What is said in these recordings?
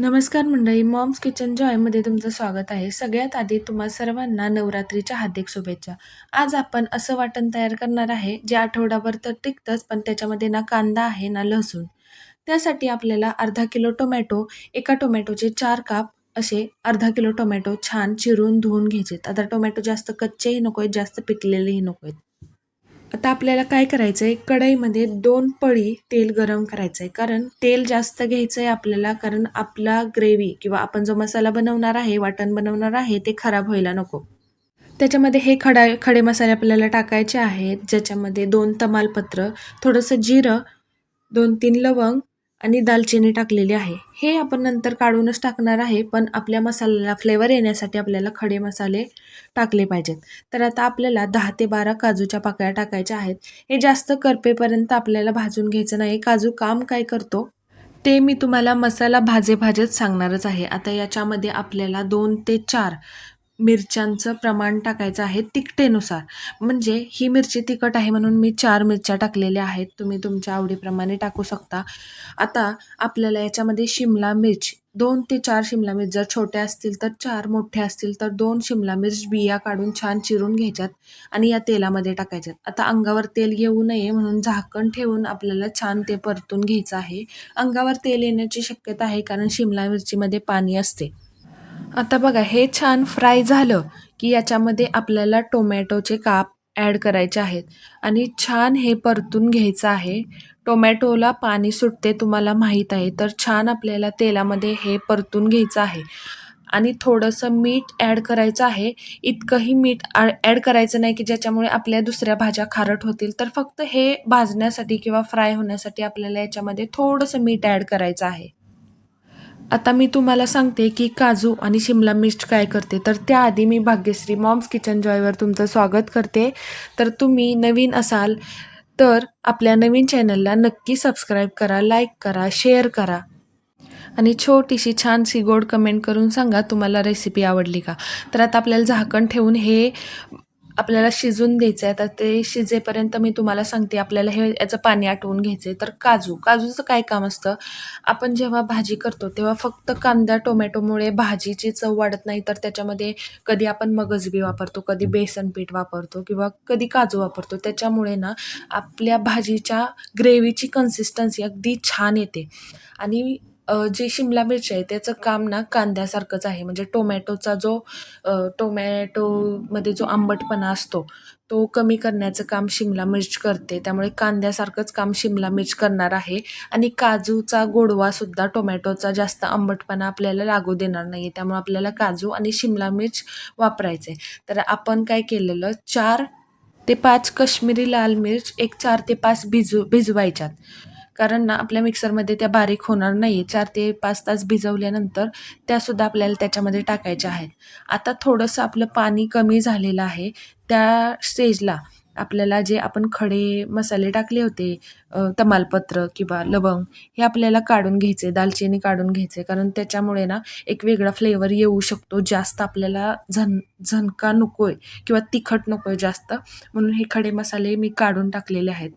नमस्कार मंडळी moms kitchen जॉयमध्ये तुमचं स्वागत आहे. सगळ्यात आधी तुम्हा सर्वांना नवरात्रीच्या हार्दिक शुभेच्छा. आज आपण असं वाटण तयार करणार आहे जे आठवडाभर तर टिकतंच पण त्याच्यामध्ये ना कांदा आहे ना लसूण. त्यासाठी आपल्याला अर्धा किलो टोमॅटो एका टोमॅटोचे चार काप असे अर्धा किलो टोमॅटो छान चिरून धुवून घ्यायचेत. आता टोमॅटो जास्त कच्चेही नको आहेत जास्त पिकलेलेही नको आहेत आता आपल्याला काय करायचं आहे कढईमध्ये दोन पळी तेल गरम करायचं आहे कारण तेल जास्त घ्यायचं आहे आपल्याला कारण आपला ग्रेव्ही किंवा आपण जो मसाला बनवणार आहे वाटण बनवणार आहे ते खराब व्हायला नको. त्याच्यामध्ये हे खडा खडे मसाले आपल्याला टाकायचे आहेत. ज्याच्यामध्ये दोन तमालपत्र थोडंसं जिरं दोन तीन लवंग आणि दालचिनी टाकलेली आहे. हे आपण नंतर काढूनच टाकणार आहे पण आपल्या मसाल्याला फ्लेवर येण्यासाठी आपल्याला खडे मसाले टाकले पाहिजेत. तर आता आपल्याला दहा ते बारा काजूच्या पाकळ्या टाकायच्या आहेत. हे जास्त करपेपर्यंत आपल्याला भाजून घ्यायचं नाही. काजू काम काय करतो? ते मी तुम्हाला मसाला भाजे भाजेच सांगणारच आहे. आता याच्यामध्ये आपल्याला दोन ते चार मिरच्यांचं प्रमाण टाकायचं आहे तिखटेनुसार म्हणजे ही मिरची तिखट आहे म्हणून मी चार मिरच्या टाकलेल्या आहेत. तुम्ही तुमच्या आवडीप्रमाणे टाकू शकता. आता आपल्याला याच्यामध्ये शिमला मिर्च दोन ते चार शिमला मिर्च जर छोट्या असतील तर चार मोठ्या असतील तर दोन शिमला मिर्च बिया काढून छान चिरून घ्यायच्यात आणि या तेलामध्ये टाकायच्यात. आता अंगावर तेल येऊ नये म्हणून झाकण ठेवून आपल्याला छान ते परतून घ्यायचं आहे. अंगावर तेल येण्याची शक्यता आहे कारण शिमला मिरचीमध्ये पाणी असते. आता बघा हे छान फ्राय झालं की याच्यामध्ये आपल्याला टोमॅटोचे काप ॲड करायचे आहेत. आणि छान हे परतून घ्यायचं आहे. टोमॅटोला पाणी सुटते तुम्हाला माहीत आहे तर छान आपल्याला तेलामध्ये हे परतून घ्यायचं आहे. आणि थोडंसं मीठ ॲड करायचं आहे. इतकंही मीठ ॲड करायचं नाही की ज्याच्यामुळे आपल्या दुसऱ्या भाज्या खारट होतील तर फक्त हे भाजण्यासाठी किंवा फ्राय होण्यासाठी आपल्याला याच्यामध्ये थोडंसं मीठ ॲड करायचं आहे. आता मी तुम्हाला सांगते की काजू आणि शिमला मिर्च काय करते. तर त्याआधी मी भाग्यश्री मॉम्स किचन जॉयवर तुमचं स्वागत करते. तर तुम्ही नवीन असाल तर आपल्या नवीन चॅनलला नक्की सबस्क्राईब करा लाईक करा शेअर करा. आणि छोटीशी छानशी गोड कमेंट करून सांगा तुम्हाला रेसिपी आवडली का. तर आता आपल्याला झाकण ठेवून हे आपल्याला शिजून द्यायचं आहे आता ते शिजेपर्यंत मी तुम्हाला सांगते आपल्याला हे याचं पाणी आटवून घ्यायचं आहे तर काजू काजूचं काय काम असतं? आपण जेव्हा भाजी करतो तेव्हा फक्त कांदा टोमॅटोमुळे भाजीची चव वाढत नाही तर त्याच्यामध्ये कधी आपण मगजबी वापरतो कधी बेसन पीठ वापरतो किंवा कधी काजू वापरतो. त्याच्यामुळे ना आपल्या भाजीच्या ग्रेव्हीची कन्सिस्टन्सी अगदी छान येते. आणि जे शिमला मिरची आहे त्याचं काम ना कांद्यासारखंच आहे. म्हणजे टोमॅटोचा जो टोमॅटोमध्ये जो आंबटपणा असतो तो कमी करण्याचं काम शिमला मिर्च करते. त्यामुळे कांद्यासारखंच काम शिमला मिर्च करणार आहे. आणि काजूचा गोडवासुद्धा टोमॅटोचा जास्त आंबटपणा आपल्याला लागू देणार नाही आहे त्यामुळे आपल्याला काजू आणि शिमला मिर्च वापरायचे तर आपण काय केलेलं चार ते पाच कश्मीरी लाल मिर्च एक चार ते पाच भिजू भिजवायच्यात. कारण ना आपल्या मिक्सरमध्ये त्या बारीक होणार नाही चार ते पाच तास भिजवल्यानंतर त्यासुद्धा आपल्याला त्याच्यामध्ये टाकायच्या आहेत. आता थोडंसं आपलं पाणी कमी झालेलं आहे. त्या स्टेजला आपल्याला जे आपण खडे मसाले टाकले होते तमालपत्र किंवा लवंग हे आपल्याला काढून घ्यायचे दालचिनी काढून घ्यायचे. कारण त्याच्यामुळे ना एक वेगळा फ्लेवर येऊ शकतो. जास्त आपल्याला झन झणका नको आहे किंवा तिखट नको आहे जास्त. म्हणून हे खडे मसाले मी काढून टाकलेले आहेत.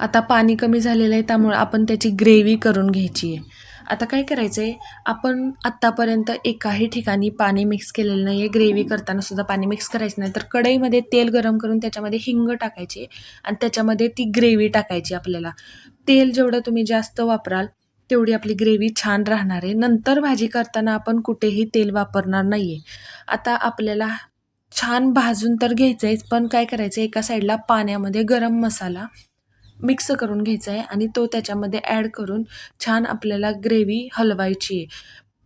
आता पाणी कमी झालेलं आहे त्यामुळे आपण त्याची ग्रेव्ही करून घ्यायची आहे. आता काय करायचं आहे आपण आत्तापर्यंत एकाही ठिकाणी पाणी मिक्स केलेलं नाही आहे ग्रेव्ही करताना सुद्धा पाणी मिक्स करायचं नाही. तर कढईमध्ये तेल गरम करून त्याच्यामध्ये हिंग टाकायची आणि त्याच्यामध्ये ती ग्रेव्ही टाकायची आपल्याला. तेल जेवढं तुम्ही जास्त वापराल तेवढी आपली ग्रेव्ही छान राहणार आहे. नंतर भाजी करताना आपण कुठेही तेल वापरणार नाही आहे आता आपल्याला छान भाजून तर घ्यायचं आहे पण काय करायचं एका साईडला पाण्यामध्ये गरम मसाला मिक्स करून घ्यायचा आहे आणि तो त्याच्यामध्ये ॲड करून छान आपल्याला ग्रेव्ही हलवायची आहे.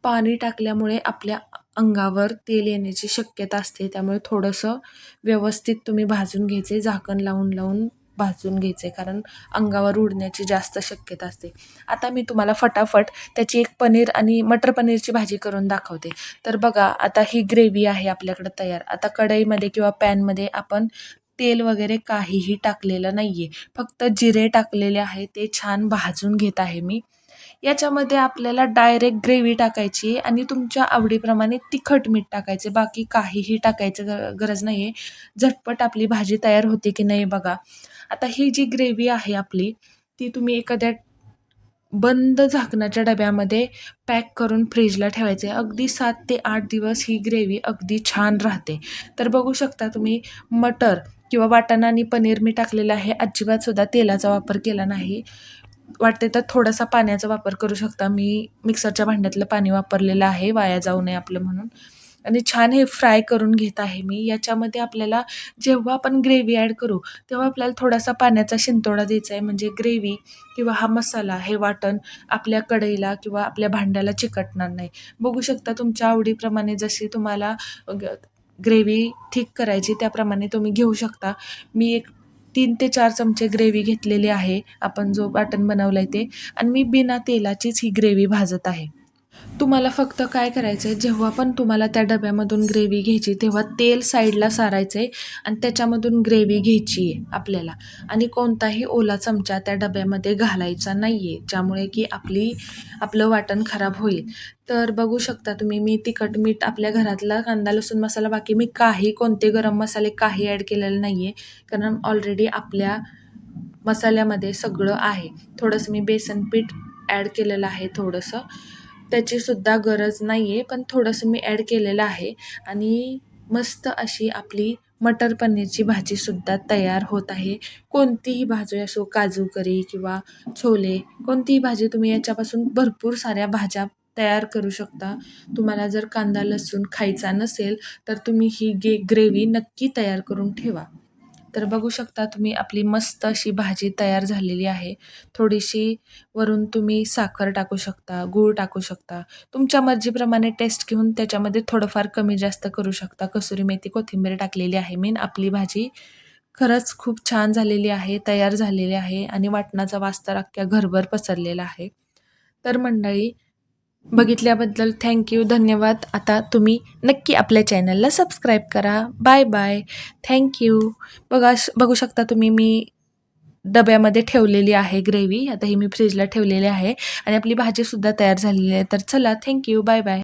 पाणी टाकल्यामुळे आपल्या अंगावर तेल येण्याची शक्यता असते त्यामुळे थोडंसं व्यवस्थित तुम्ही भाजून घ्यायचे झाकण लावून लावून भाजून घ्यायचे कारण अंगावर उडण्याची जास्त शक्यता असते. आता मी तुम्हाला फटाफट त्याची एक पनीर आणि मटर पनीरची भाजी करून दाखवते. तर बघा आता ही ग्रेव्ही आहे आपल्याकडं तयार. आता कढईमध्ये किंवा पॅनमध्ये आपण तेल वगैरे काहीही टाकलेलं नाही आहे फक्त जिरे टाकलेले आहे ते छान भाजून घेत आहे मी. याच्यामध्ये आपल्याला डायरेक्ट ग्रेव्ही टाकायची आणि तुमच्या आवडीप्रमाणे तिखट मीठ टाकायचे. बाकी काहीही टाकायचं ग गरज नाही आहे झटपट आपली भाजी तयार होते की नाही बघा. आता ही जी ग्रेव्ही आहे आपली ती तुम्ही एखाद्या बंद झाकणाच्या डब्यामध्ये पॅक करून फ्रीजला ठेवायचे. अगदी सात ते आठ दिवस ही ग्रेव्ही अगदी छान राहते. तर बघू शकता तुम्ही मटर किंवा वाटाणा आणि पनीर मी टाकलेलं आहे. अजिबात सुद्धा तेलाचा वापर केला नाही. वाटते तर थोडासा पाण्याचा वापर करू शकता. मी मिक्सरच्या भांड्यातलं पाणी वापरलेलं आहे. वाया जाऊ नये आपलं म्हणून. आणि छान हे फ्राय करून घेत आहे मी. याच्यामध्ये आपल्याला जेव्हा आपण ग्रेव्ही ॲड करू तेव्हा आपल्याला थोडासा पाण्याचा शिंतोडा द्यायचा आहे. म्हणजे ग्रेव्ही किंवा हा मसाला हे वाटण आपल्या कढईला किंवा आपल्या भांड्याला चिकटणार नाही. बघू शकता तुमच्या आवडीप्रमाणे जशी तुम्हाला ग्रेव्ही थिक करायची त्याप्रमाणे तुम्ही घेऊ शकता. मी एक तीन ते चार चमचे ग्रेव्ही घेतलेली आहे. आपण जो वाटण बनवलं आहे ते. आणि मी बिना तेलाचीच ही ग्रेव्ही भाजत आहे. तुम्हाला फक्त काय करायचं आहे जेव्हा पण तुम्हाला त्या डब्यामधून ग्रेव्ही घ्यायची तेव्हा तेल साईडला सारायचं आहे आणि त्याच्यामधून ग्रेव्ही घ्यायची आहे आपल्याला. आणि कोणताही ओला चमचा त्या डब्यामध्ये घालायचा नाही आहे ज्यामुळे की आपली आपलं वाटण खराब होईल. तर बघू शकता तुम्ही मी तिखट मीठ आपल्या घरातला कांदा लसूण मसाला बाकी मी काही कोणते गरम मसाले काही ॲड केलेले नाही आहे कारण ऑलरेडी आपल्या मसाल्यामध्ये सगळं आहे. थोडंसं मी बेसन पीठ ॲड केलेलं आहे थोडंसं. त्याचीसुद्धा गरज नाही आहे पण थोडंसं मी ॲड केलेलं आहे. आणि मस्त अशी आपली मटर पनीरची भाजीसुद्धा तयार होत आहे. कोणतीही भाजी असो काजू करी किंवा छोले कोणतीही भाजी तुम्ही याच्यापासून भरपूर साऱ्या भाज्या तयार करू शकता. तुम्हाला जर कांदा लसूण खायचा नसेल तर तुम्ही ही गे ग्रेव्ही नक्की तयार करून ठेवा. तर बघू शकता तुम्ही आपली मस्त अशी भाजी तयार झालेली आहे. थोडीशी वरून तुम्ही साखर टाकू शकता गूळ टाकू शकता. तुमच्या मर्जीप्रमाणे टेस्ट घेऊन त्याच्यामध्ये थोडंफार कमी जास्त करू शकता. कसुरी मेथी कोथिंबीर टाकलेली आहे मीन आपली भाजी खरंच खूप छान झालेली आहे तयार झालेली आहे आणि वाटणाचा वास तर अख्ख्या घरभर पसरलेला आहे. तर मंडळी बघितल्याबद्दल थँक्यू धन्यवाद. आता तुम्ही नक्की आपल्या चॅनलला सबस्क्राईब करा. बाय बाय थँक्यू बघा बघू शकता तुम्ही मी डब्यामध्ये ठेवलेली आहे ग्रेव्ही आता ही मी फ्रीजला ठेवलेली आहे. आणि आपली भाजीसुद्धा तयार झालेली आहे. तर चला थँक्यू बाय बाय